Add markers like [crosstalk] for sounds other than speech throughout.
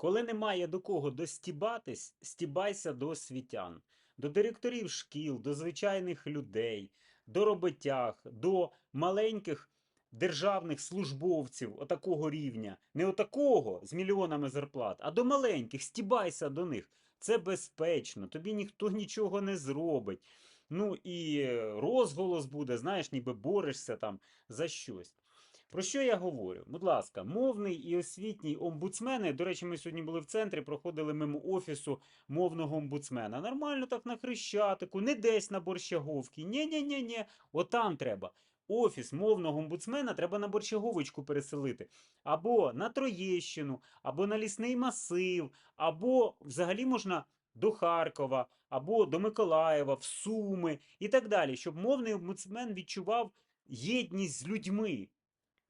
Коли немає до кого достібатись, стібайся до освітян, до директорів шкіл, до звичайних людей, до роботяг, до маленьких державних службовців отакого рівня. Не отакого з мільйонами зарплат, а до маленьких, стібайся до них. Це безпечно, тобі ніхто нічого не зробить. Ну і розголос буде, знаєш, ніби борешся там за щось. Про що я говорю? Будь ласка, мовний і освітній омбудсмени. До речі, ми сьогодні були в центрі, проходили мимо офісу мовного омбудсмена. Нормально так на Хрещатику, не десь на Борщаговці. Ні-ні-ні-ні. Отам треба. Офіс мовного омбудсмена треба на Борщаговичку переселити. Або на Троєщину, або на лісний масив, або взагалі можна до Харкова, або до Миколаєва, в Суми і так далі, щоб мовний омбудсмен відчував єдність з людьми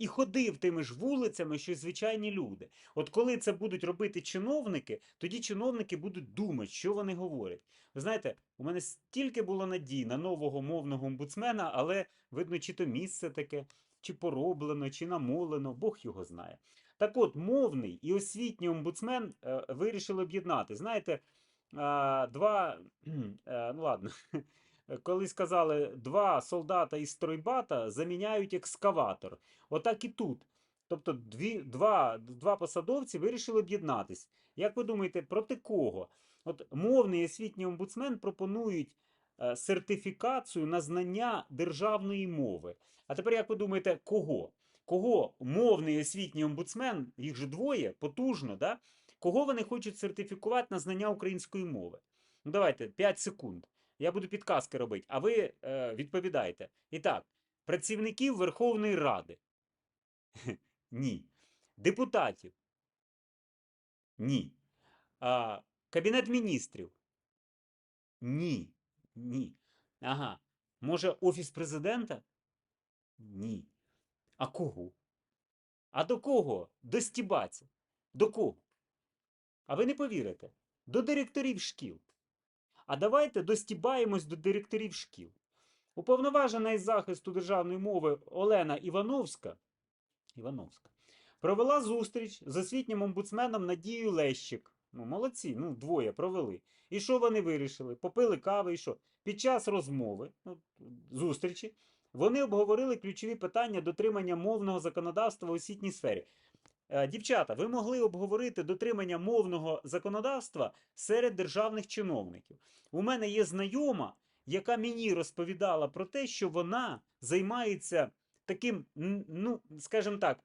і ходив тими ж вулицями, що й звичайні люди. От коли це будуть робити чиновники, тоді чиновники будуть думати, що вони говорять. Ви знаєте, у мене стільки було надій на нового мовного омбудсмена, але видно, чи то місце таке, чи пороблено, чи намолено, Бог його знає. Так от, мовний і освітній омбудсмен е, вирішили об'єднати. Знаєте, е, два. [clears throat] Е, ну ладно. [laughs] Коли сказали, два солдата із стройбата заміняють екскаватор. Отак і тут. Тобто дві, два, два посадовці вирішили об'єднатись. Як ви думаєте, проти кого? От мовний освітній омбудсмен пропонують е, сертифікацію на знання державної мови. А тепер, як ви думаєте, кого? Кого мовний освітній омбудсмен, їх же двоє, потужно, да? кого вони хочуть сертифікувати на знання української мови? Ну, давайте 5 секунд. Я буду підказки робити, а ви е, відповідаєте. І так, працівників Верховної Ради. [laughs] Ні. Депутатів. Ні. А, Кабінет міністрів. Ні. Ні. Ага. Може, Офіс президента? Ні. А кого? А до кого? Достібаться. До кого? А ви не повірите? До директорів шкіл. А давайте достібаємось до директорів шкіл. Уповноважена із захисту державної мови Олена Івановська, Івановська провела зустріч з освітнім омбудсменом Надією Лещик. Ну, молодці, ну, двоє провели. І що вони вирішили? Попили кави і що? Під час розмови, ну, зустрічі, вони обговорили ключові питання дотримання мовного законодавства в освітній сфері. Е, Дівчата, ви могли обговорити дотримання мовного законодавства серед державних чиновників. У мене є знайома, яка мені розповідала про те, що вона займається таким, ну, скажімо так,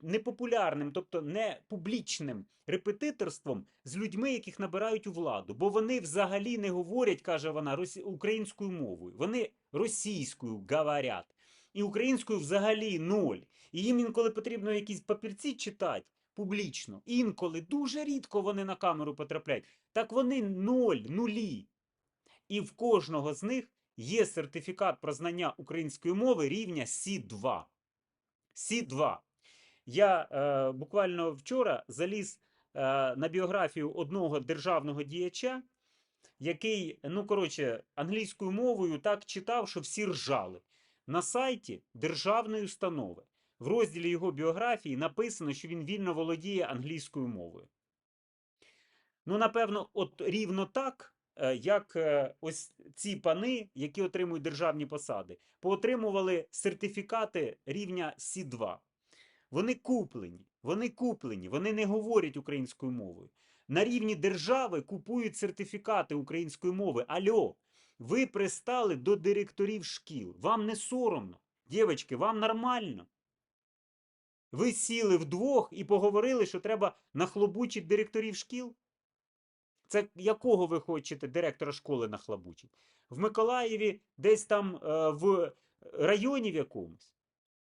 непопулярним, тобто не публічним репетиторством з людьми, яких набирають у владу. Бо вони взагалі не говорять, каже вона, українською мовою. Вони російською говорять. І українською взагалі ноль. І їм інколи потрібно якісь папірці читати публічно. Інколи дуже рідко вони на камеру потрапляють. Так вони ноль, нулі. І в кожного з них є сертифікат про знання української мови рівня Сі2. Сі2. Я е, буквально вчора заліз е, на біографію одного державного діяча, який, ну коротше, англійською мовою так читав, що всі ржали. На сайті державної установи в розділі його біографії написано, що він вільно володіє англійською мовою. Ну, напевно, от рівно так, е, як е, ось ці пани, які отримують державні посади, поотримували сертифікати рівня Сі2. Вони куплені, вони куплені, вони не говорять українською мовою. На рівні держави купують сертифікати української мови. Альо, ви пристали до директорів шкіл. Вам не соромно. Дівчатки, вам нормально. Ви сіли вдвох і поговорили, що треба нахлобучити директорів шкіл? Це якого ви хочете директора школи нахлобучити? В Миколаєві, десь там е, в районі в якомусь?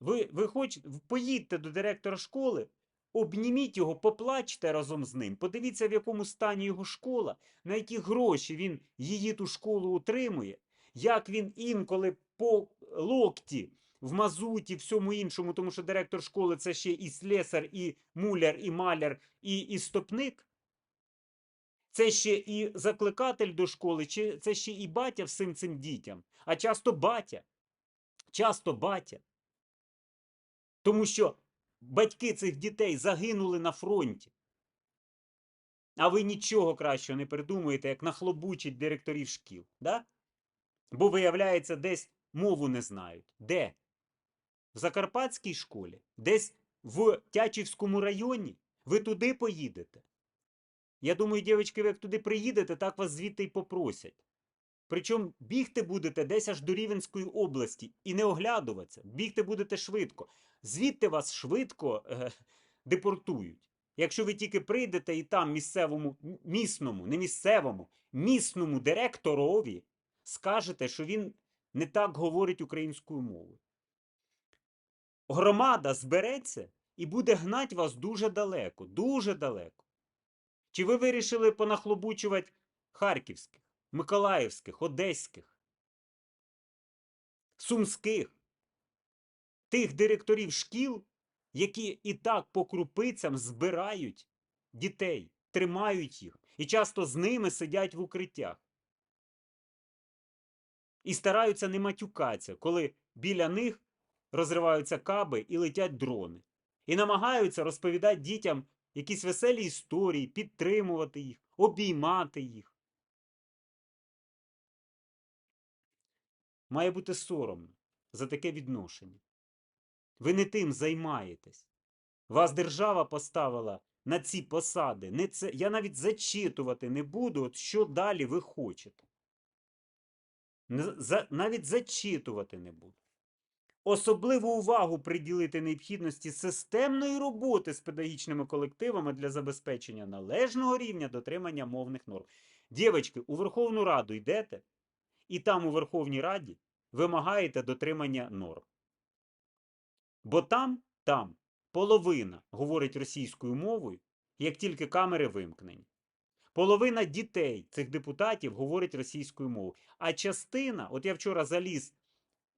Ви, ви хочете, поїдьте до директора школи, обніміть його, поплачте разом з ним, подивіться, в якому стані його школа, на які гроші він її ту школу утримує, як він інколи по локті в мазуті, всьому іншому, тому що директор школи це ще і слесар, і муляр, і маляр, і, і стопник. Це ще і закликатель до школи, чи це ще і батя всім цим дітям, а часто батя. Часто батя. Тому що батьки цих дітей загинули на фронті. А ви нічого кращого не придумуєте, як нахлобучить директорів шкіл. Да? Бо, виявляється, десь мову не знають. Де? В Закарпатській школі? Десь в Тячівському районі? Ви туди поїдете? Я думаю, дівчатки, ви як туди приїдете, так вас звідти й попросять. Причому бігти будете десь аж до Рівенської області і не оглядуватися. Бігти будете швидко. Звідти вас швидко е, депортують. Якщо ви тільки прийдете і там місцевому, місному, не місцевому, місному директорові скажете, що він не так говорить українською мовою. Громада збереться і буде гнать вас дуже далеко, дуже далеко. Чи ви вирішили понахлобучувати харківських, миколаївських, одеських, сумських, тих директорів шкіл, які і так по крупицям збирають дітей, тримають їх і часто з ними сидять в укриттях. І стараються не матюкатися, коли біля них розриваються каби і летять дрони. І намагаються розповідати дітям якісь веселі історії, підтримувати їх, обіймати їх. Має бути соромно за таке відношення. Ви не тим займаєтесь. Вас держава поставила на ці посади. Не це... Я навіть зачитувати не буду, от що далі ви хочете. За... Навіть зачитувати не буду. Особливу увагу приділити необхідності системної роботи з педагогічними колективами для забезпечення належного рівня дотримання мовних норм. Дівчатки, у Верховну Раду йдете, і там у Верховній Раді вимагаєте дотримання норм. Бо там, там половина говорить російською мовою, як тільки камери вимкнені. Половина дітей цих депутатів говорить російською мовою. А частина, от я вчора заліз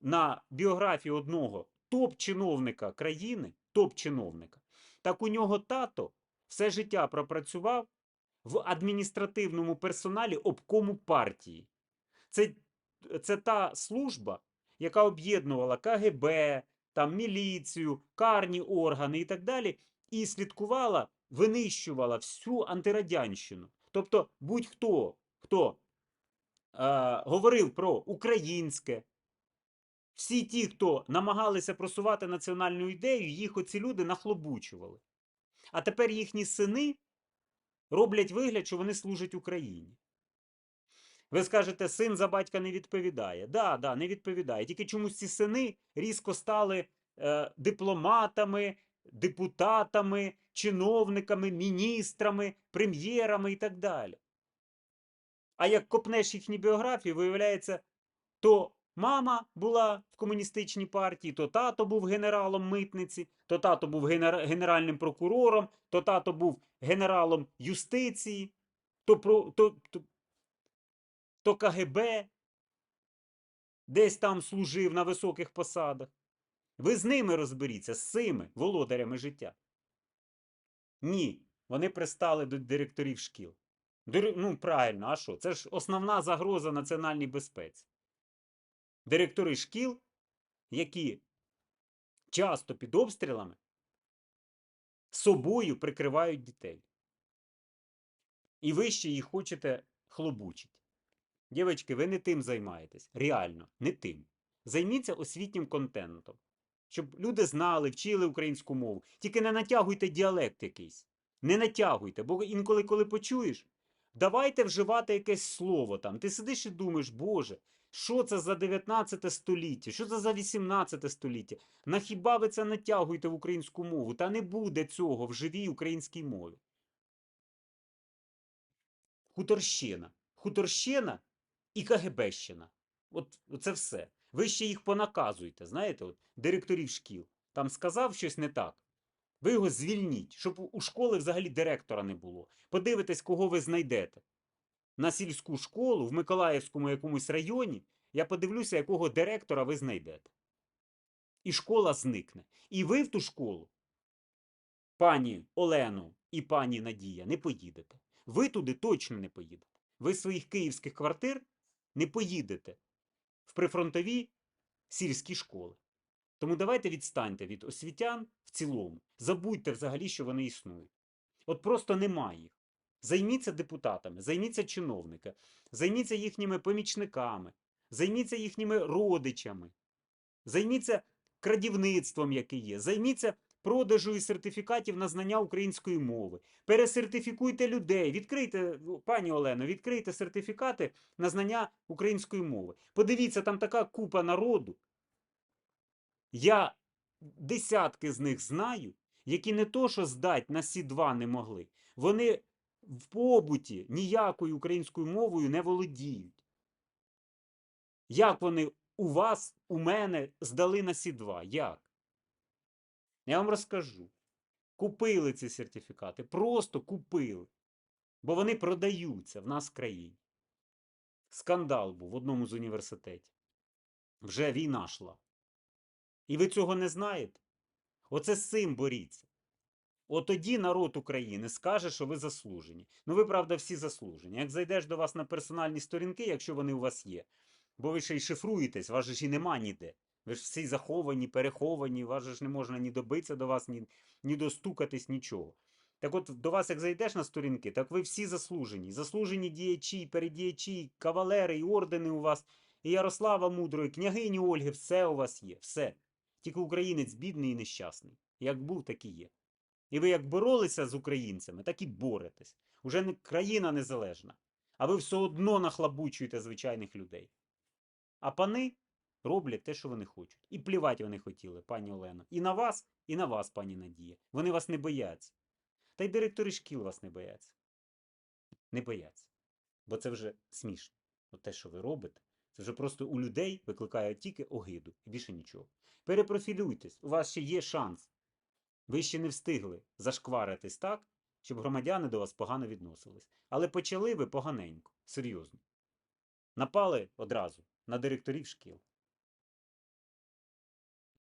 на біографію одного топ-чиновника країни, топ-чиновника, так у нього тато все життя пропрацював в адміністративному персоналі обкому партії. Це, це та служба, яка об'єднувала КГБ, там міліцію, карні органи і так далі, і слідкувала, винищувала всю антирадянщину. Тобто будь-хто, хто е, говорив про українське, всі ті, хто намагалися просувати національну ідею, їх оці люди нахлобучували. А тепер їхні сини роблять вигляд, що вони служать Україні. Ви скажете, син за батька не відповідає. Да, да, не відповідає. Тільки чомусь ці сини різко стали е, дипломатами, депутатами, чиновниками, міністрами, прем'єрами і так далі. А як копнеш їхні біографії, виявляється, то мама була в комуністичній партії, то тато був генералом митниці, то тато був генер- генеральним прокурором, то тато був генералом юстиції, то, про, то, то, то КГБ десь там служив на високих посадах. Ви з ними розберіться, з цими володарями життя. Ні, вони пристали до директорів шкіл. Ну, правильно, а що? Це ж основна загроза національній безпеці. Директори шкіл, які часто під обстрілами собою прикривають дітей. І ви ще їх хочете хлобучити. Дівчатки, ви не тим займаєтесь. Реально, не тим. Займіться освітнім контентом. Щоб люди знали, вчили українську мову. Тільки не натягуйте діалект якийсь. Не натягуйте, бо інколи, коли почуєш, давайте вживати якесь слово там. Ти сидиш і думаєш, Боже, що це за 19 століття? Що це за 18 століття? На хіба ви це натягуєте в українську мову? Та не буде цього в живій українській мові. Хуторщина. Хуторщина і КГБщина. От це все. Ви ще їх понаказуєте, знаєте, от, директорів шкіл. Там сказав щось не так. Ви його звільніть, щоб у- школи взагалі директора не було. Подивитесь, кого ви знайдете. На сільську школу в Миколаївському якомусь районі я подивлюся, якого директора ви знайдете. І школа зникне. І ви в ту школу, пані Олену і пані Надія, не поїдете. Ви туди точно не поїдете. Ви своїх київських квартир не поїдете в прифронтові сільські школи. Тому давайте відстаньте від освітян в цілому. Забудьте взагалі, що вони існують. От просто немає їх. Займіться депутатами, займіться чиновниками, займіться їхніми помічниками, займіться їхніми родичами, займіться крадівництвом, яке є, займіться продажу і сертифікатів на знання української мови. Пересертифікуйте людей, відкрийте, ну, пані Олено, відкрийте сертифікати на знання української мови. Подивіться, там така купа народу. Я десятки з них знаю, які не то, що здать на сі 2 не могли. Вони в побуті ніякою українською мовою не володіють. Як вони у вас, у мене здали на сі 2 Як? Я вам розкажу. Купили ці сертифікати, просто купили. Бо вони продаються в нас в країні. Скандал був в одному з університетів. Вже війна йшла. І ви цього не знаєте? Оце з цим боріться. От тоді народ України скаже, що ви заслужені. Ну, ви, правда, всі заслужені. Як зайдеш до вас на персональні сторінки, якщо вони у вас є, бо ви ще й шифруєтесь, вас ж і нема ніде. Ви ж всі заховані, переховані, вас же ж не можна ні добитися до вас, ні, ні достукатись, нічого. Так от до вас, як зайдеш на сторінки, так ви всі заслужені. Заслужені діячі, передіячі, кавалери і ордени у вас, і Ярослава Мудрої, княгині Ольги, все у вас є, все. Тільки українець бідний і нещасний. Як був, так і є. І ви як боролися з українцями, так і боретесь. Уже не країна незалежна. А ви все одно нахлабучуєте звичайних людей. А пани роблять те, що вони хочуть. І плівати вони хотіли, пані Олено. І на вас, і на вас, пані Надія. Вони вас не бояться. Та й директори шкіл вас не бояться. Не бояться. Бо це вже смішно. От те, що ви робите, це вже просто у людей викликає тільки огиду і більше нічого. Перепрофілюйтесь, у вас ще є шанс. Ви ще не встигли зашкваритись так, щоб громадяни до вас погано відносились. Але почали ви поганенько, серйозно. Напали одразу на директорів шкіл.